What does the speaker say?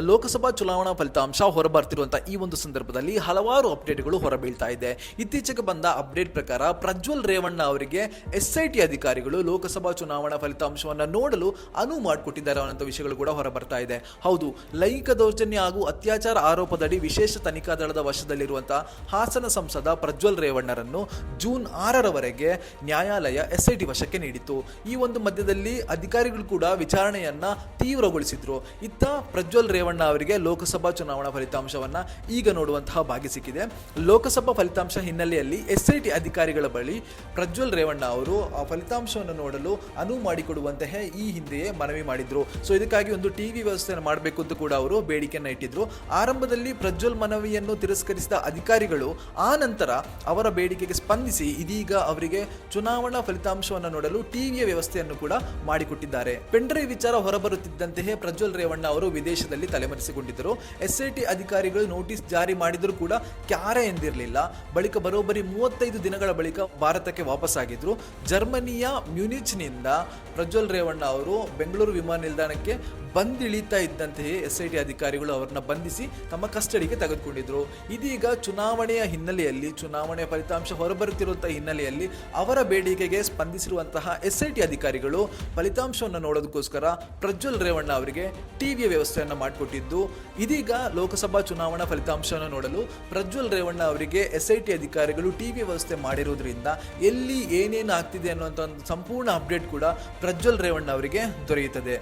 ಲೋಕಸಭಾ ಚುನಾವಣಾ ಫಲಿತಾಂಶ ಹೊರಬರ್ತಿರುವಂತಹ ಈ ಒಂದು ಸಂದರ್ಭದಲ್ಲಿ ಹಲವಾರು ಅಪ್ಡೇಟ್ಗಳು ಹೊರಬೀಳ್ತಾ ಇದೆ. ಇತ್ತೀಚೆಗೆ ಬಂದ ಅಪ್ಡೇಟ್ ಪ್ರಕಾರ ಪ್ರಜ್ವಲ್ ರೇವಣ್ಣ ಅವರಿಗೆ ಎಸ್ ಐ ಟಿ ಅಧಿಕಾರಿಗಳು ಲೋಕಸಭಾ ಚುನಾವಣಾ ಫಲಿತಾಂಶವನ್ನು ನೋಡಲು ಅನುವು ಮಾಡಿಕೊಟ್ಟಿದ್ದಾರೆ ಅನ್ನೋ ವಿಷಯಗಳು ಕೂಡ ಹೊರಬರ್ತಾ ಇದೆ. ಹೌದು, ಲೈಂಗಿಕ ದೌರ್ಜನ್ಯ ಹಾಗೂ ಅತ್ಯಾಚಾರ ಆರೋಪದಡಿ ವಿಶೇಷ ತನಿಖಾ ದಳದ ವಶದಲ್ಲಿರುವಂತಹ ಹಾಸನ ಸಂಸದ ಪ್ರಜ್ವಲ್ ರೇವಣ್ಣರನ್ನು ಜೂನ್ ಆರರವರೆಗೆ ನ್ಯಾಯಾಲಯ ಎಸ್ ಐ ಟಿ ವಶಕ್ಕೆ ನೀಡಿತು ಈ ಒಂದು ಮಧ್ಯದಲ್ಲಿ ಅಧಿಕಾರಿಗಳು ಕೂಡ ವಿಚಾರಣೆಯನ್ನ ತೀವ್ರಗೊಳಿಸಿದ್ರು. ಇತ್ತ ಪ್ರಜ್ವಲ್ ರೇವಣ್ಣ ಅವರಿಗೆ ಲೋಕಸಭಾ ಚುನಾವಣಾ ಫಲಿತಾಂಶವನ್ನ ಈಗ ನೋಡುವಂತಹ ಭಾಗ್ಯ ಸಿಕ್ಕಿದೆ. ಲೋಕಸಭಾ ಫಲಿತಾಂಶ ಹಿನ್ನೆಲೆಯಲ್ಲಿ ಎಸ್ ಟಿ ಅಧಿಕಾರಿಗಳ ಬಳಿ ಪ್ರಜ್ವಲ್ ರೇವಣ್ಣ ಅವರು ಆ ಫಲಿತಾಂಶವನ್ನು ನೋಡಲು ಅನುವು ಮಾಡಿಕೊಡುವಂತಹ ಈ ಹಿಂದೆಯೇ ಮನವಿ ಮಾಡಿದ್ರು. ಸೊ ಇದಕ್ಕಾಗಿ ಒಂದು ಟಿವಿ ವ್ಯವಸ್ಥೆಯನ್ನು ಮಾಡಬೇಕು ಅಂತ ಕೂಡ ಅವರು ಬೇಡಿಕೆಯನ್ನು ಇಟ್ಟಿದ್ರು. ಆರಂಭದಲ್ಲಿ ಪ್ರಜ್ವಲ್ ಮನವಿಯನ್ನು ತಿರಸ್ಕರಿಸಿದ ಅಧಿಕಾರಿಗಳು ಆ ನಂತರ ಅವರ ಬೇಡಿಕೆಗೆ ಸ್ಪಂದಿಸಿ ಇದೀಗ ಅವರಿಗೆ ಚುನಾವಣಾ ಫಲಿತಾಂಶವನ್ನು ನೋಡಲು ಟಿವಿಯ ವ್ಯವಸ್ಥೆಯನ್ನು ಕೂಡ ಮಾಡಿಕೊಟ್ಟಿದ್ದಾರೆ. ಪೆಂಡ್ರೈವ್ ವಿಚಾರ ಹೊರಬರುತ್ತಿದ್ದಂತೆಯೇ ಪ್ರಜ್ವಲ್ ರೇವಣ್ಣ ಅವರು ವಿದೇಶದಲ್ಲಿ ತಲೆಮರೆಸಿಕೊಂಡಿದ್ದರು. ಎಸ್ಐಟಿ ಅಧಿಕಾರಿಗಳು ನೋಟಿಸ್ ಜಾರಿ ಮಾಡಿದರೂ ಕೂಡ ಕ್ಯಾರೆ ಎಂದಿರಲಿಲ್ಲ. ಬಳಿಕ ಬರೋಬ್ಬರಿ ಮೂವತ್ತೈದು ದಿನಗಳ ಬಳಿಕ ಭಾರತಕ್ಕೆ ವಾಪಸ್ಸಾಗಿದ್ರು. ಜರ್ಮನಿಯ ಮ್ಯೂನಿಚ್ನಿಂದ ಪ್ರಜ್ವಲ್ ರೇವಣ್ಣ ಅವರು ಬೆಂಗಳೂರು ವಿಮಾನ ನಿಲ್ದಾಣಕ್ಕೆ ಬಂದಿಳಿತಾ ಇದ್ದಂತೆಯೇ ಎಸ್ ಐ ಟಿ ಅಧಿಕಾರಿಗಳು ಅವರನ್ನ ಬಂಧಿಸಿ ತಮ್ಮ ಕಸ್ಟಡಿಗೆ ತೆಗೆದುಕೊಂಡಿದ್ರು. ಇದೀಗ ಚುನಾವಣೆಯ ಹಿನ್ನೆಲೆಯಲ್ಲಿ, ಚುನಾವಣೆಯ ಫಲಿತಾಂಶ ಹೊರಬರುತ್ತಿರುವಂತಹ ಹಿನ್ನೆಲೆಯಲ್ಲಿ ಅವರ ಬೇಡಿಕೆಗೆ ಸ್ಪಂದಿಸಿರುವಂತಹ ಎಸ್ ಐ ಟಿ ಅಧಿಕಾರಿಗಳು ಫಲಿತಾಂಶವನ್ನು ನೋಡೋದಕ್ಕೋಸ್ಕರ ಪ್ರಜ್ವಲ್ ರೇವಣ್ಣ ಅವರಿಗೆ ಟಿವಿಯ ವ್ಯವಸ್ಥೆಯನ್ನು ಮಾಡಿಕೊಟ್ಟಿದ್ದು, ಇದೀಗ ಲೋಕಸಭಾ ಚುನಾವಣಾ ಫಲಿತಾಂಶವನ್ನು ನೋಡಲು ಪ್ರಜ್ವಲ್ ರೇವಣ್ಣ ಅವರಿಗೆ ಎಸ್ ಐ ಟಿ ಅಧಿಕಾರಿಗಳು ಟಿವಿ ವ್ಯವಸ್ಥೆ ಮಾಡಿರುವುದರಿಂದ ಎಲ್ಲಿ ಏನೇನು ಆಗ್ತಿದೆ ಅನ್ನುವಂಥ ಒಂದು ಸಂಪೂರ್ಣ ಅಪ್ಡೇಟ್ ಕೂಡ ಪ್ರಜ್ವಲ್ ರೇವಣ್ಣ ಅವರಿಗೆ ದೊರೆಯುತ್ತದೆ.